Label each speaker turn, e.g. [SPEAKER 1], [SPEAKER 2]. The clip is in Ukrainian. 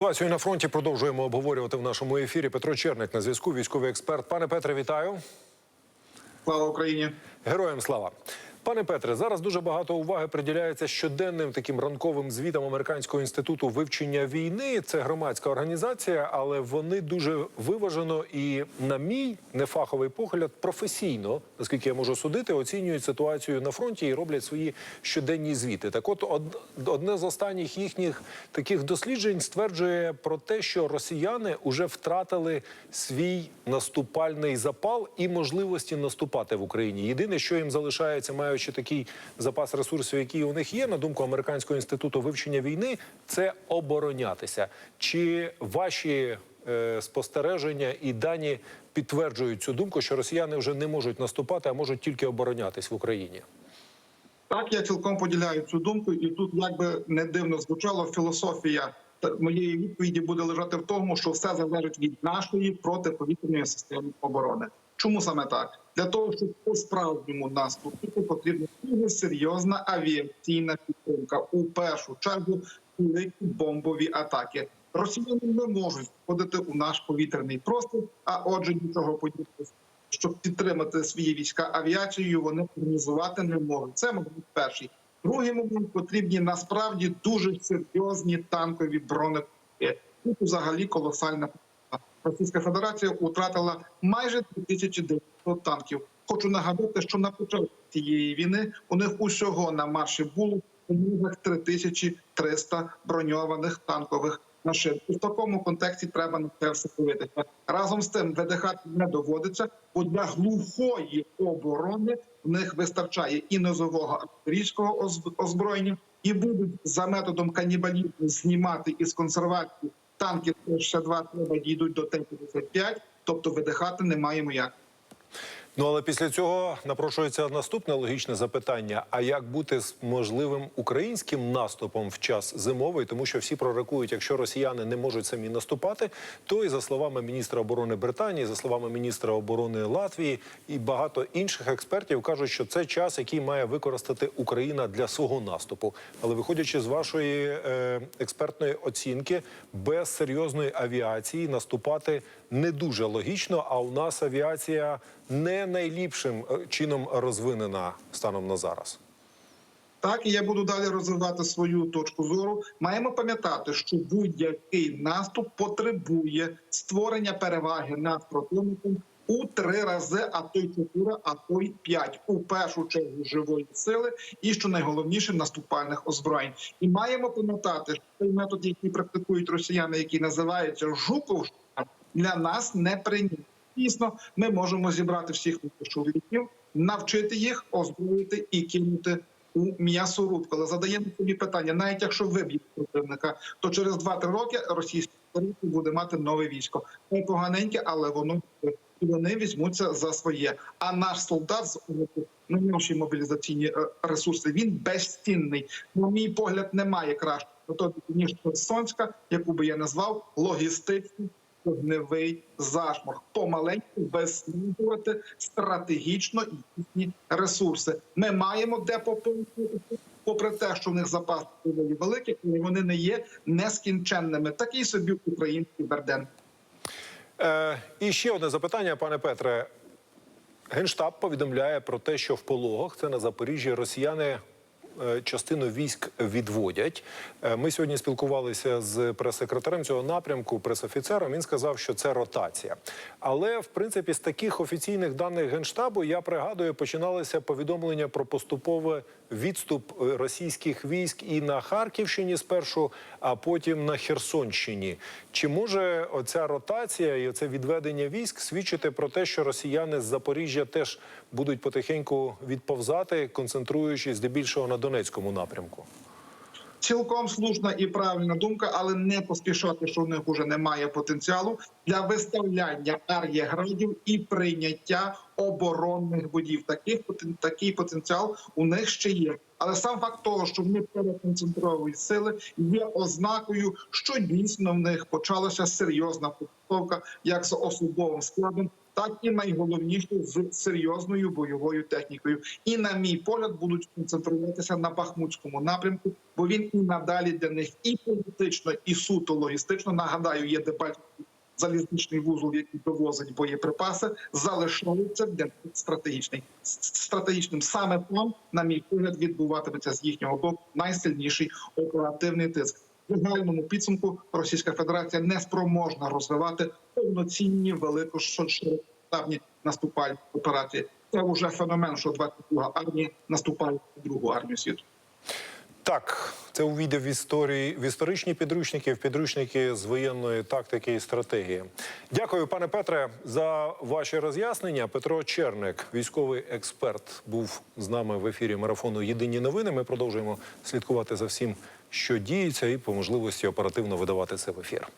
[SPEAKER 1] Ситуацію на фронті продовжуємо обговорювати в нашому ефірі. Петро Черник на зв'язку, військовий експерт. Пане Петре, вітаю.
[SPEAKER 2] Слава Україні!
[SPEAKER 1] Героям слава. Пане Петре, зараз дуже багато уваги приділяється щоденним таким ранковим звітам Американського інституту вивчення війни. Це громадська організація, але вони дуже виважено і, на мій нефаховий погляд, професійно, наскільки я можу судити, оцінюють ситуацію на фронті і роблять свої щоденні звіти. Так, от од- одне з останніх їхніх таких досліджень стверджує про те, що росіяни вже втратили свій наступальний запал і можливості наступати в Україні. Єдине, що їм залишається, маючи такий запас ресурсів, який у них є, на думку американського інституту вивчення війни, це оборонятися. Чи ваші е, спостереження і дані підтверджують цю думку, що росіяни вже не можуть наступати, а можуть тільки оборонятись в Україні?
[SPEAKER 2] Так, я цілком поділяю цю думку, і тут, як би не дивно звучало, філософія моєї відповіді буде лежати в тому, що все залежить від нашої протиповітряної системи оборони. Чому саме так? Для того, щоб по справжньому наступити, потрібна дуже серйозна авіаційна підтримка. У першу чергу великі бомбові атаки. Росіяни не можуть входити у наш повітряний простір, а отже, нічого подібного щоб підтримати свої війська авіацією, вони організувати не можуть. Це момент перший. Другий момент потрібні насправді дуже серйозні танкові бронепоїзди. Тут взагалі колосальна. Російська Федерація втратила майже 2900 танків. Хочу нагадати, що на початку цієї війни у них усього на марші було у межах 3300 броньованих танкових машин. В такому контексті треба на це все дивитися. Разом з тим ВДХ не доводиться, бо для глухої оборони в них вистачає і низового артилерійського оз- озброєння, і будуть за методом канібалізму знімати із консервації танки Т-62 треба дійдуть до Т-55, тобто видихати не маємо як.
[SPEAKER 1] Ну але після цього напрошується наступне логічне запитання: а як бути з можливим українським наступом в час зимовий? Тому що всі пророкують, якщо росіяни не можуть самі наступати, то і за словами міністра оборони Британії, за словами міністра оборони Латвії і багато інших експертів кажуть, що це час, який має використати Україна для свого наступу. Але виходячи з вашої е, експертної оцінки, без серйозної авіації наступати не дуже логічно. А у нас авіація не найліпшим е, чином розвинена станом на зараз.
[SPEAKER 2] Так, і я буду далі розвивати свою точку зору. Маємо пам'ятати, що будь-який наступ потребує створення переваги над противником у три рази, а то й чотири, а то й п'ять. У першу чергу живої сили і що найголовніше наступальних озброєнь. І маємо пам'ятати, що цей метод, який практикують росіяни, який називається Жуковщина, для нас не прийнятий. Дійсно, ми можемо зібрати всіх чоловіків, навчити їх, озброїти і кинути у м'ясорубку. Але задаємо собі питання: навіть якщо виб'ють противника, то через 2-3 роки російська Федерація буде мати нове військо. Не поганеньке, але воно вони візьмуться за своє. А наш солдат з найменші мобілізаційні е, ресурси він безцінний. На мій погляд, немає кращого ніж Херсонська, яку би я назвав логістичним вогневий зашморг. Помаленьку виснажувати стратегічно їхні ресурси. Ми маємо де поповнити, попри те, що в них запас великий, але вони не є нескінченними. Такий собі український Берден.
[SPEAKER 1] Е, і ще одне запитання, пане Петре. Генштаб повідомляє про те, що в пологах це на Запоріжжі росіяни. Е, Частину військ відводять. Е, Ми сьогодні спілкувалися з прес-секретарем цього напрямку, пресофіцером. Він сказав, що це ротація. Але в принципі з таких офіційних даних генштабу я пригадую, починалися повідомлення про поступовий відступ е, російських військ і на Харківщині спершу, а потім на Херсонщині. Чи може оця ротація і оце відведення військ свідчити про те, що росіяни з Запоріжжя теж будуть потихеньку відповзати, концентруючись здебільшого на Донецькому напрямку?
[SPEAKER 2] Цілком слушна і правильна думка, але не поспішати, що в них уже немає потенціалу для виставляння ар'єградів і прийняття оборонних будів. Таких такий потенціал у них ще є. Але сам факт того, що вони переконцентровують сили, є ознакою, що дійсно в них почалася серйозна підготовка як з особовим складом, так і найголовніше з серйозною бойовою технікою. І, на мій погляд, будуть концентруватися на Бахмутському напрямку, бо він і надалі для них і політично, і суто логістично. Нагадаю, є Дебальцевський залізничний вузол, який довозить боєприпаси, залишається для них стратегічний стратегічним. Саме там, на мій погляд, відбуватиметься з їхнього боку найсильніший оперативний тиск. В загальному підсумку Російська Федерація не спроможна розвивати повноцінні великоширокомасштабні наступальні операції. Це вже феномен, що 22 армія наступає на другу армію світу.
[SPEAKER 1] Так, це увійде в історії в історичні підручники, в підручники з воєнної тактики і стратегії. Дякую, пане Петре, за ваші роз'яснення. Петро Черник, військовий експерт, був з нами в ефірі марафону Єдині новини. Ми продовжуємо слідкувати за всім, що діється, і по можливості оперативно видавати це в ефір.